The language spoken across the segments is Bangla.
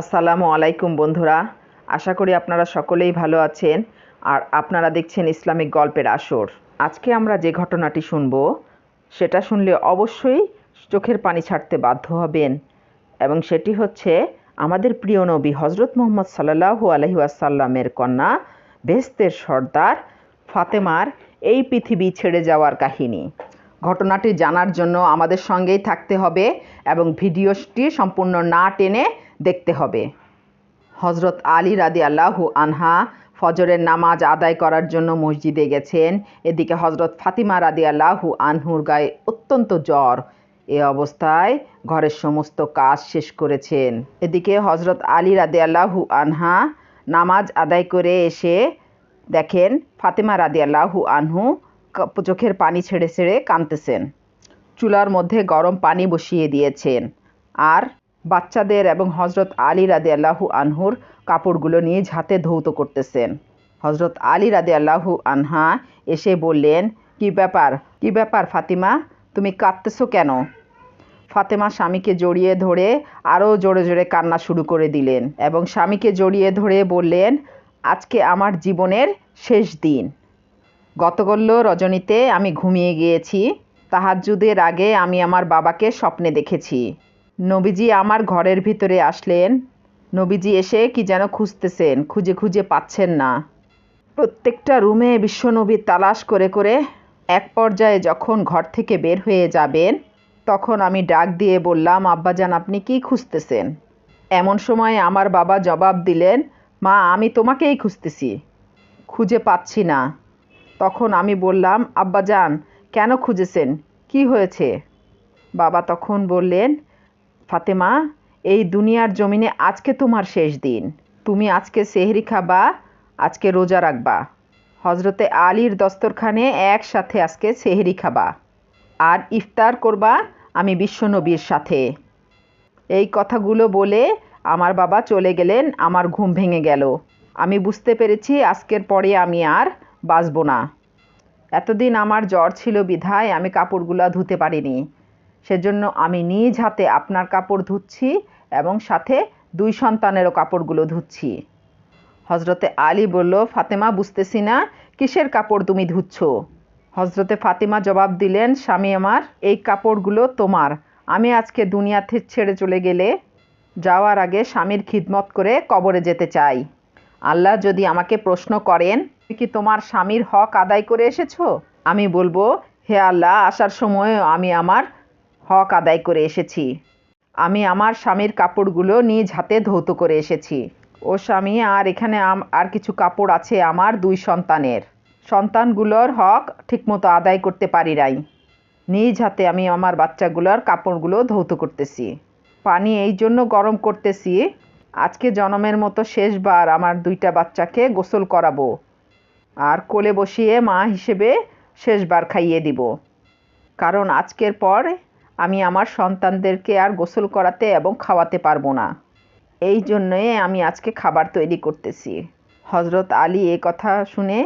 আসসালামু আলাইকুম বন্ধুরা। আশা করি আপনারা সকলেই ভালো আছেন আর আপনারা দেখছেন ইসলামিক গল্পের আসর। আজকে আমরা যে ঘটনাটি শুনব, সেটা শুনলে অবশ্যই চোখের পানি ছাড়তে বাধ্য হবেন এবং সেটি হচ্ছে আমাদের প্রিয় নবী হজরত মোহাম্মদ সাল্লাহু আলহি আসাল্লামের কন্যা বেস্তের সর্দার ফাতেমার এই পৃথিবী ছেড়ে যাওয়ার কাহিনী। ঘটনাটি জানার জন্য আমাদের সঙ্গেই থাকতে হবে এবং ভিডিওটি সম্পূর্ণ না টেনে দেখতে হবে। হজরত আলী রাদি আল্লাহু আনহা ফজরের নামাজ আদায় করার জন্য মসজিদে গেছেন। এদিকে হজরত ফাতিমা রাদি আল্লাহু আনহুর গায়ে অত্যন্ত জ্বর। এ অবস্থায় ঘরের সমস্ত কাজ শেষ করেছেন। এদিকে হজরত আলী রাদি আল্লাহু আনহা নামাজ আদায় করে এসে দেখেন ফাতেমা রাদি আল্লাহু আনহু চোখের পানি ছেড়ে ছেড়ে কাঁদতেছেন। চুলার মধ্যে গরম পানি বসিয়ে দিয়েছেন। আর বাচ্চাদের এবং হজরত আলী রাদে আল্লাহু আনহুর কাপড়গুলো নিয়ে হাতে ধৌত করতেছেন। হজরত আলী রাদে আল্লাহু আনহা এসে বললেন, কি ব্যাপার? কি ব্যাপার ফাতিমা? তুমি কাঁদতেছো কেন? ফাতেমা স্বামীকে জড়িয়ে ধরে আরও জোরে জোরে কান্না শুরু করে দিলেন এবং স্বামীকে জড়িয়ে ধরে বললেন, আজকে আমার জীবনের শেষ দিন। গতকল্য রজনীতে আমি ঘুমিয়ে গিয়েছি। তাহাজ্জুদের আগে আমি আমার বাবাকে স্বপ্নে দেখেছি। নবীজি আমার ঘরের ভিতরে আসলেন। নবীজি এসে কি যেন খুঁজতেছেন, খুঁজে খুঁজে পাচ্ছেন না। প্রত্যেকটা রুমে বিশ্বনবী তালাশ করে করে এক পর্যায়ে যখন ঘর থেকে বের হয়ে যাবেন, তখন আমি ডাক দিয়ে বললাম, আব্বাজান, আপনি কি খুঁজতেছেন? এমন সময় আমার বাবা জবাব দিলেন, মা, আমি তোমাকেই খুঁজতেছি। খুঁজে পাচ্ছি না। তখন আমি বললাম, আব্বাজান, কেন খুঁজেছেন? কি হয়েছে? বাবা তখন বললেন ফাতেমা, এই দুনিয়ার জমিনে আজকে তোমার শেষ দিন। তুমি আজকে সেহরি খাবা, আজকে রোজা রাখবা। হজরতে আলীর দস্তরখানে একসাথে আজকে সেহরি খাবা। আর ইফতার করবা আমি বিশ্বনবীর সাথে। এই কথাগুলো বলে আমার বাবা চলে গেলেন, আমার ঘুম ভেঙে গেল। আমি বুঝতে পেরেছি আজকের পরে আমি আর বাঁচব না। এতদিন আমার জ্বর ছিল বিধায় আমি কাপড়গুলো ধুতে পারিনি। সেজন্য আমি নিজ হাতে আপনার কাপড় ধুচ্ছি এবং সাথে দুই সন্তানেরও কাপড়গুলো ধুচ্ছি। হজরতে আলী বলল, ফাতেমা, বুঝতেছি না, কিসের কাপড় তুমি ধুচ্ছ? হজরতে ফাতিমা জবাব দিলেন, স্বামী আমার, এই কাপড়গুলো তোমার। আমি আজকে দুনিয়াতে ছেড়ে চলে গেলে যাওয়ার আগে স্বামীর খিদমত করে কবরে যেতে চাই। আল্লাহ যদি আমাকে প্রশ্ন করেন, "তুমি কি তোমার স্বামীর হক আদায় করে এসেছ? আমি বলব, হে আল্লাহ, আসার সময় আমি আমার হক আদায় করে এসেছি। আমি আমার স্বামীর কাপড়গুলো নিজ হাতে ধৌত করে এসেছি। ও স্বামী, আর এখানে আর কিছু কাপড় আছে আমার দুই সন্তানের। সন্তানগুলোর হক ঠিকমতো আদায় করতে পারি নাই। নিজ হাতে আমি আমার বাচ্চাগুলোর কাপড়গুলো ধৌত করতেছি। পানি এই জন্য গরম করতেছি। আজকে জনমের মতো শেষবার আমার দুইটা বাচ্চাকে গোসল করাবো। আর কোলে বসিয়ে মা হিসেবে শেষবার খাইয়ে দিব। কারণ আজকের পর আমি আমার সন্তানদেরকে আর গোসল করাতে এবং খাওয়াতে পারব না। এই জন্যে আমি আজকে খাবার তৈরি করতেছি। হজরত আলী এ কথা শুনে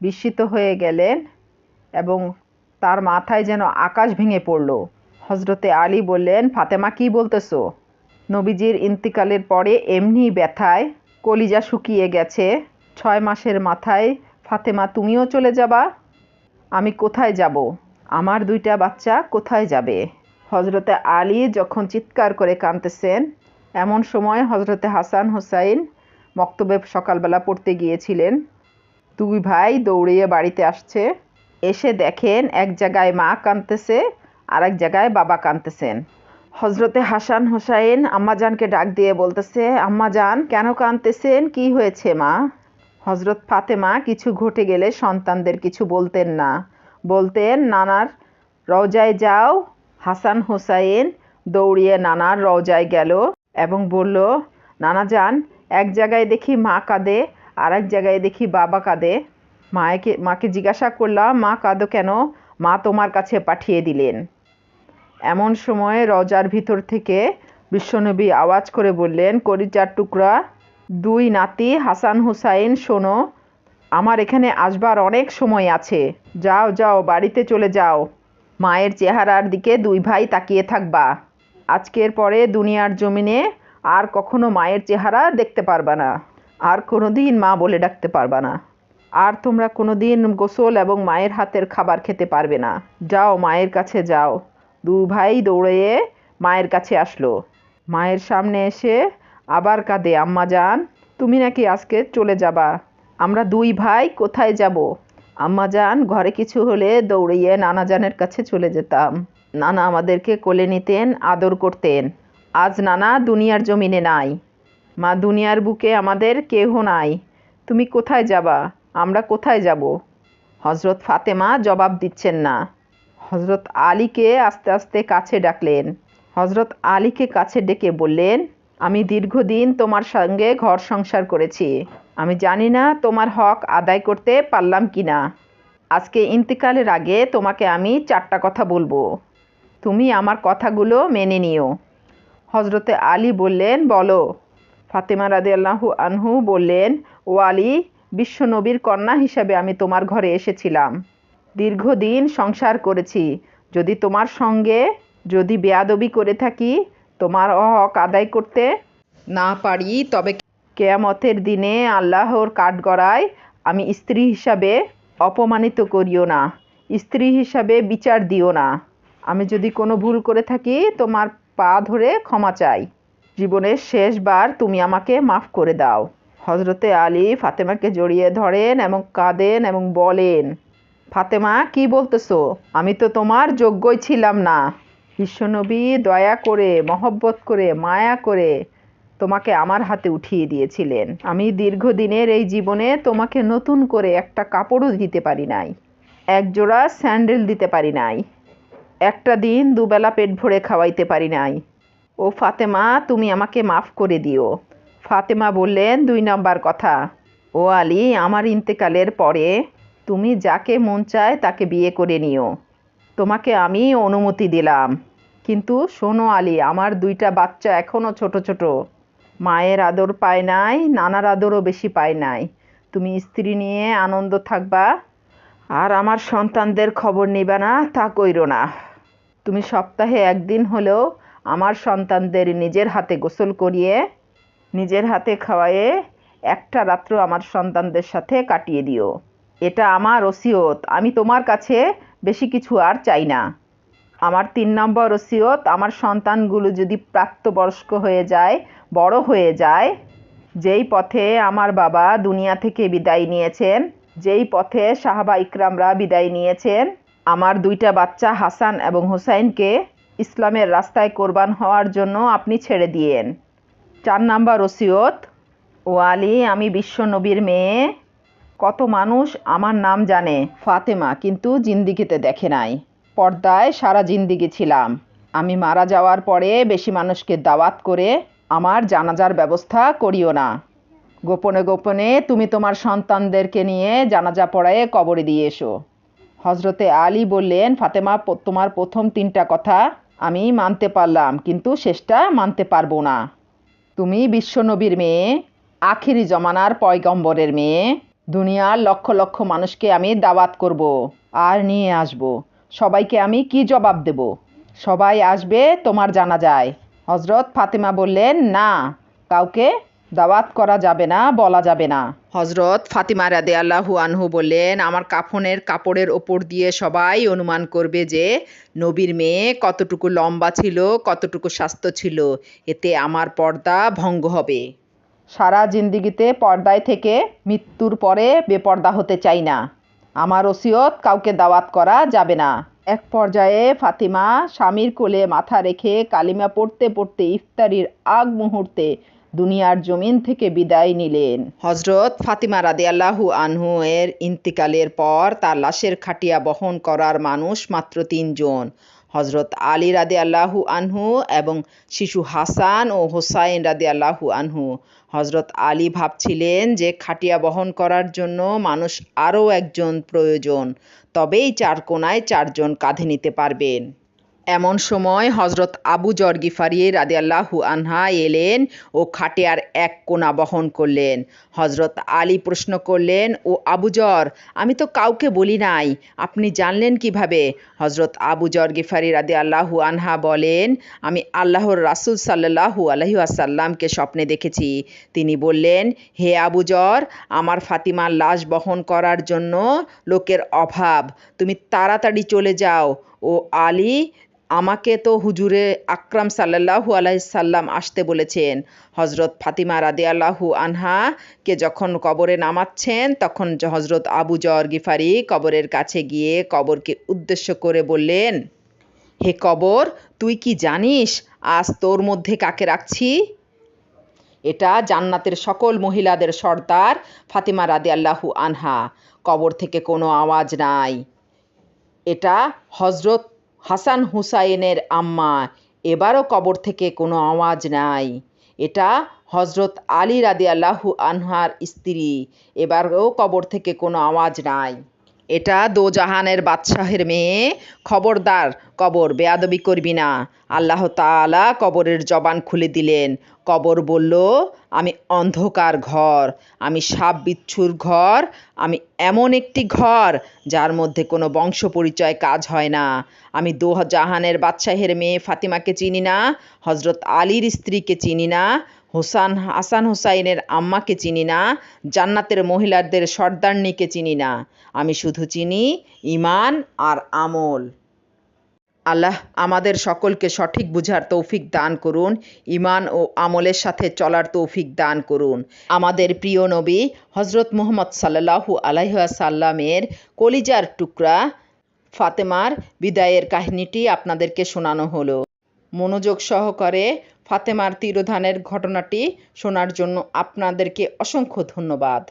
বিস্মিত হয়ে গেলেন এবং তার মাথায় যেন আকাশ ভেঙে পড়ল। হজরতে আলী বললেন, ফাতেমা, কি বলতেছো? নবীজির ইন্তিকালের পরে এমনি ব্যথায় কলিজা শুকিয়ে গেছে। ছয় মাসের মাথায়, ফাতেমা, তুমিও চলে যাবা? আমি কোথায় যাব? আমার দুইটা বাচ্চা কোথায় যাবে? হজরতে আলী যখন চিৎকার করে কাঁদতেছেন, এমন সময় হজরতে হাসান হোসাইন মক্তবে সকালবেলা পড়তে গিয়েছিলেন। দুই ভাই দৌড়িয়ে বাড়িতে আসছে। এসে দেখেন এক জায়গায় মা কাঁদতেছে আর এক জায়গায় বাবা কাঁদতেছেন। হজরতে হাসান হোসাইন আম্মাজানকে ডাক দিয়ে বলতেছে, আম্মাজান, কেন কাঁদতেছেন? কি হয়েছে মা? হজরত ফাতেমা, কিছু ঘটে গেলে সন্তানদের কিছু বলতেন না। বলতেন, নানার রওজায় যাও হাসান হোসাইন দৌড়িয়ে নানার রওজায় গেল এবং বলল, নানা যান এক জায়গায় দেখি মা কাঁদে আর এক জায়গায় দেখি বাবা কাঁদে। মাকে মাকে জিজ্ঞাসা করলাম, মা কাঁদো কেন? মা তোমার কাছে পাঠিয়ে দিলেন। এমন সময় রজার ভিতর থেকে বিশ্বনবী আওয়াজ করে বললেন করিচার টুকরা, দুই নাতি হাসান হুসাইন, শোনো, আমার এখানে আসবার অনেক সময় আছে। যাও যাও, বাড়িতে চলে যাও। মায়ের চেহারার দিকে দুই ভাই তাকিয়ে থাকবা। আজকের পরে দুনিয়ার জমিনে আর কখনো মায়ের চেহারা দেখতে পারবা না। আর কোনো দিন মা বলে ডাকতে পারবা না। আর তোমরা কোনোদিন গোসল এবং মায়ের হাতের খাবার খেতে পারবে না। যাও, মায়ের কাছে যাও। দু ভাই দৌড়ে মায়ের কাছে আসলো। মায়ের সামনে এসে আবার কাঁদে, আম্মা যান তুমি নাকি আজকে চলে যাবা? আমরা দুই ভাই কোথায় যাব? আম্মা যান, ঘরে কিছু হলে দৌড়িয়ে নানা জানের কাছে চলে যেতাম। নানা আমাদেরকে কোলে নিতেন, আদর করতেন। আজ নানা দুনিয়ার জমিনে নাই। মা দুনিয়ার বুকে আমাদের কেহ নাই। তুমি কোথায় যাবা? আমরা কোথায় যাব? হজরত ফাতেমা জবাব দিচ্ছেন না। হজরত আলীকে আস্তে আস্তে কাছে ডাকলেন। হজরত আলীকে কাছে ডেকে বললেন, আমি দীর্ঘদিন তোমার সঙ্গে ঘর সংসার করেছি। আমি জানি না তোমার হক আদায় করতে পারলাম কি না আজকে ইন্তেকালের আগে তোমাকে আমি চারটা কথা বলব। তুমি আমার কথাগুলো মেনে নিও। হজরতে আলী বললেন, বলো। ফাতেমা রাদে আল্লাহু আনহু বললেন, ও আলী বিশ্বনবীর কন্যা হিসাবে আমি তোমার ঘরে এসেছিলাম। দীর্ঘদিন সংসার করেছি। যদি তোমার সঙ্গে যদি বেয়াদবি করে থাকি, তোমার হক আদায় করতে না পারি, তবে কেয়ামতের দিনে আল্লাহর কাঠগড়ায় আমি স্ত্রী হিসাবে অপমানিত করিও না, স্ত্রী হিসাবে বিচার দিও না। আমি যদি কোনো ভুল করে থাকি, তোমার পা ধরে ক্ষমা চাই। জীবনের শেষবার তুমি আমাকে মাফ করে দাও। হজরতে আলী ফাতেমাকে জড়িয়ে ধরেন এবং কাঁদেন এবং বলেন, ফাতেমা, কি বলতেছো? আমি তো তোমার যোগ্যই ছিলাম না। বিশ্বনবী দয়া করে, মহব্বত করে, মায়া করে তোমাকে আমার হাতে উঠিয়ে দিয়েছিলেন। আমি দীর্ঘদিনের এই জীবনে তোমাকে নতুন করে একটা কাপড়ও দিতে পারি নাই একজোড়া স্যান্ডেল দিতে পারি নাই, একটা দিন দুবেলা পেট ভরে খাওয়াইতে পারি নাই। ও ফাতেমা, তুমি আমাকে মাফ করে দিও। ফাতেমা বললেন, দুই নাম্বার কথা। ও আলী, আমার ইন্তেকালের পরে তুমি যাকে মন চায় তাকে বিয়ে করে নিও। তোমাকে আমি অনুমতি দিলাম। কিন্তু শোনো আলী, আমার দুইটা বাচ্চা এখনও ছোট ছোট। মায়ের আদর পায় নাই, নানার আদরও বেশি পায় নাই। তুমি স্ত্রী নিয়ে আনন্দ থাকবা, আর আমার সন্তানদের খবর নিবা না, তা কইরো না। তুমি সপ্তাহে একদিন হলেও আমার সন্তানদের নিজের হাতে গোসল করিয়ে, নিজের হাতে খাওয়ায়ে একটা রাত্র আমার সন্তানদের সাথে কাটিয়ে দিও। এটা আমার ওসিয়ত, আমি তোমার কাছে বেশি কিছু আর চাই না। আমার তিন নম্বর ওসিয়ত, আমার সন্তানগুলো যদি প্রাপ্তবয়স্ক হয়ে যায়, বড় হয়ে যায়, যেই পথে আমার বাবা দুনিয়া থেকে বিদায় নিয়েছেন, যেই পথে সাহাবা ইকরামরা বিদায় নিয়েছেন, আমার দুইটা বাচ্চা হাসান এবং হোসাইনকে ইসলামের রাস্তায় কোরবান হওয়ার জন্য আপনি ছেড়ে দিয়েন। চার নাম্বার ওসিয়ত, ও আমি বিশ্ব নবীর মেয়ে, কত মানুষ আমার নাম জানে, ফাতেমা, কিন্তু জিন্দিগিতে দেখে নাই। পর্দায় সারা জিন্দিগি ছিলাম। আমি মারা যাওয়ার পরে বেশি মানুষকে দাওয়াত করে আমার জানাজার ব্যবস্থা করিও না। গোপনে গোপনে তুমি তোমার সন্তানদেরকে নিয়ে জানাজা পড়ায়ে কবরে দিয়ে এসো। হজরতে আলী বললেন, ফাতেমা তোমার প্রথম তিনটা কথা আমি মানতে পারলাম, কিন্তু শেষটা মানতে পারব না। তুমি বিশ্বনবীর মেয়ে, আখিরি জমানার পয়গম্বরের মেয়ে। দুনিয়ার লক্ষ লক্ষ মানুষকে আমি দাওয়াত করব আর নিয়ে আসব। সবাইকে আমি কি জবাব দেব? সবাই আসবে, তোমার জানা যায়। হজরত ফাতেমা বললেন, না, কাউকে দাওয়াত করা যাবে না, বলা যাবে না। হজরত ফাতিমা রাদে আল্লাহু আনহু বললেন, আমার কাফনের কাপড়ের ওপর দিয়ে সবাই অনুমান করবে যে নবীর মেয়ে কতটুকু লম্বা ছিল, কতটুকু স্বাস্থ্য ছিল। এতে আমার পর্দা ভঙ্গ হবে। সারা জিন্দিগিতে পর্দায় থেকে মৃত্যুর পরে বেপর্দা হতে চাই না। আমার ওসিয়ত কাউকে দাওয়াত করা যাবে না। এক পর্যায়ে ফাতিমা স্বামীর কোলে মাথা রেখে কালিমা পড়তে পড়তে ইফতারির আগ মুহূর্তে দুনিয়ার জমিন থেকে বিদায় নিলেন। হজরত ফাতিমা রাদে আল্লাহু আনহু এর ইন্তিকালের পর তার লাশের খাটিয়া বহন করার মানুষ মাত্র তিনজন। হজরত আলী রাদে আল্লাহু আনহু এবং শিশু হাসান ও হোসাইন রাদে আল্লাহু আনহু। হজরত আলী ভাবছিলেন যে খাটিয়া বহন করার জন্য মানুষ আরও একজন প্রয়োজন, তবেই চার কোনায় চারজন কাঁধে নিতে পারবেন। এমন সময় হজরত আবু জর গিফারি রাদিয়াল্লাহু আনহা এলেন ও খাটিয়ার এক কোণা বহন করলেন। হজরত আলী প্রশ্ন করলেন, ও আবু জর, আমি তো কাউকে বলি নাই, আপনি জানলেন কীভাবে? হজরত আবু জর গিফারি রাদি আল্লাহু আনহা বলেন, আমি আল্লাহর রাসুল সাল্লাহু আলহি আসাল্লামকে স্বপ্নে দেখেছি। তিনি বললেন, হে আবু জর, আমার ফাতিমার লাশ বহন করার জন্য লোকের অভাব, তুমি তাড়াতাড়ি চলে যাও। ও আলী আমাকে তো হুজুরে আকরাম সাল্লাহু আলাইসাল্লাম আসতে বলেছেন। হজরত ফাতিমা রাদি আল্লাহু আনহাকে যখন কবরে নামাচ্ছেন, তখন হজরত আবু জর গিফারি কবরের কাছে গিয়ে কবরকে উদ্দেশ্য করে বললেন, হে কবর, তুই কি জানিস আজ তোর মধ্যে কাকে রাখছি? এটা জান্নাতের সকল মহিলাদের সর্দার ফাতিমা রাদি আল্লাহু আনহা। কবর থেকে কোনো আওয়াজ নাই। এটা হজরত হাসান হুসাইনের আম্মা, এবারও কবর থেকে কোনো আওয়াজ নাই। এটা হজরত আলী রাদি আল্লাহু আনহার স্ত্রী, এবারও কবর থেকে কোনো আওয়াজ নাই। এটা দোজাহানের বাদশাহের মেয়ে। খবরদার, কবর, বেয়াদবি করবি না। আল্লাহ তাআলা কবরের জবান খুলে দিলেন। কবর বলল, আমি অন্ধকার ঘর, আমি সাপ বিচ্ছুর ঘর, আমি এমন একটি ঘর যার মধ্যে কোনো বংশ পরিচয় কাজ হয় না। আমি দো জাহানের বাদশাহের মেয়ে ফাতিমাকে চিনি না হজরত আলীর স্ত্রীকে চিনি না হোসান হাসান হোসাইনের আম্মাকে চিনি না, জান্নাতের মহিলাদের সর্দারনিকে চিনি না। আমি শুধু চিনি ইমান আর আমল। আল্লাহ আমাদের সকলকে সঠিক বুঝার তৌফিক দান করুন ইমান ও আমলের সাথে চলার তৌফিক দান করুন। আমাদের প্রিয় নবী হজরত মুহম্মদ সাল্লাহু আলাইসাল্লামের কলিজার টুকরা ফাতেমার বিদায়ের কাহিনীটি আপনাদেরকে শোনানো হলো। মনোযোগ সহকারে ফাতেমার তিরোধানের ঘটনাটি শোনার জন্য আপনাদেরকে অসংখ্য ধন্যবাদ।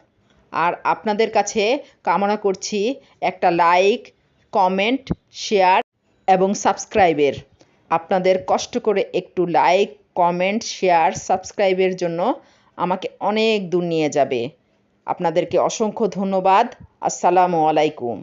আর আপনাদের কাছে কামনা করছি একটা লাইক, কমেন্ট, শেয়ার এবং সাবস্ক্রাইবের। আপনাদের কষ্ট করে একটু লাইক, কমেন্ট, শেয়ার, সাবস্ক্রাইবের জন্য আমাকে অনেক দূর নিয়ে যাবে। আপনাদেরকে অসংখ্য ধন্যবাদ। আসসালামু আলাইকুম।